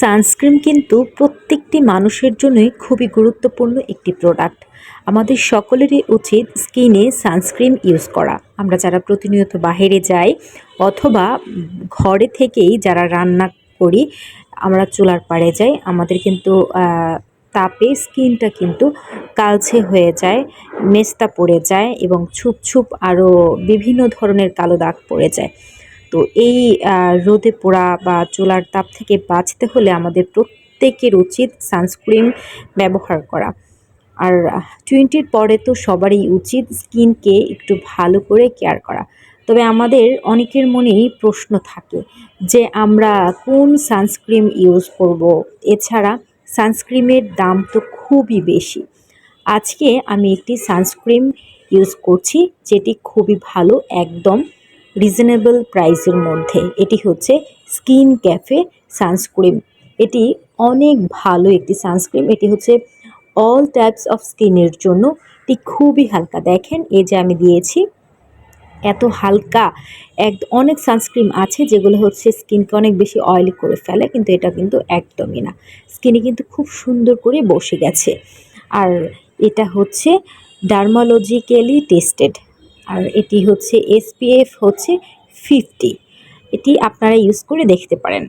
Sunscreen কিন্তু প্রত্যেকটি মানুষের জন্যই খুবই গুরুত্বপূর্ণ একটি প্রোডাক্ট আমাদের সকলেরই উচিত স্কিনে সানস্ক্রিন ইউজ করা। আমরা যারা প্রতিনিয়ত বাইরে যাই অথবা ঘরে থেকেই যারা রান্না করি, আমরা চুলার পাড়ে যাই, আমাদের কিন্তু তাপে স্কিনটা কিন্তু কালছে হয়ে যায়, মেস্তা পড়ে যায় এবং ছুপ ছুপ আরও বিভিন্ন ধরনের কালো দাগ পড়ে যায়। তো এই রোদে পোড়া বা চোলার তাপ থেকে বাঁচতে হলে আমাদের প্রত্যেকের উচিত সানস্ক্রিন ব্যবহার করা। আর টোয়েন্টির পরে তো সবারই উচিত স্কিনকে একটু ভালো করে কেয়ার করা। তবে আমাদের অনেকের মনেই প্রশ্ন থাকে যে আমরা কোন সানস্ক্রিন ইউজ করব? এছাড়া সানস্ক্রিনের দাম তো খুবই বেশি। আজকে আমি একটি সানস্ক্রিন ইউজ করছি যেটি খুবই ভালো, একদম রিজনেবল প্রাইসের মধ্যে। এটি হচ্ছে স্কিন ক্যাফে সানস্ক্রিন এটি অনেক ভালো একটি সানস্ক্রিন এটি হচ্ছে অল টাইপস অফ স্কিনের জন্য। এটি খুবই হালকা। দেখেন, এই যে আমি দিয়েছি, এত হালকা। এক, অনেক সানস্ক্রিন আছে যেগুলো হচ্ছে স্কিনকে অনেক বেশি অয়েলি করে ফেলে, কিন্তু এটা কিন্তু একদমই না। স্কিনে কিন্তু খুব সুন্দর করে বসে গেছে। আর এটা হচ্ছে ডার্মালজিক্যালি টেস্টেড আর এটি হচ্ছে এসপিএফ হচ্ছে ফিফটি এটি আপনারা ইউজ করে দেখতে পারেন।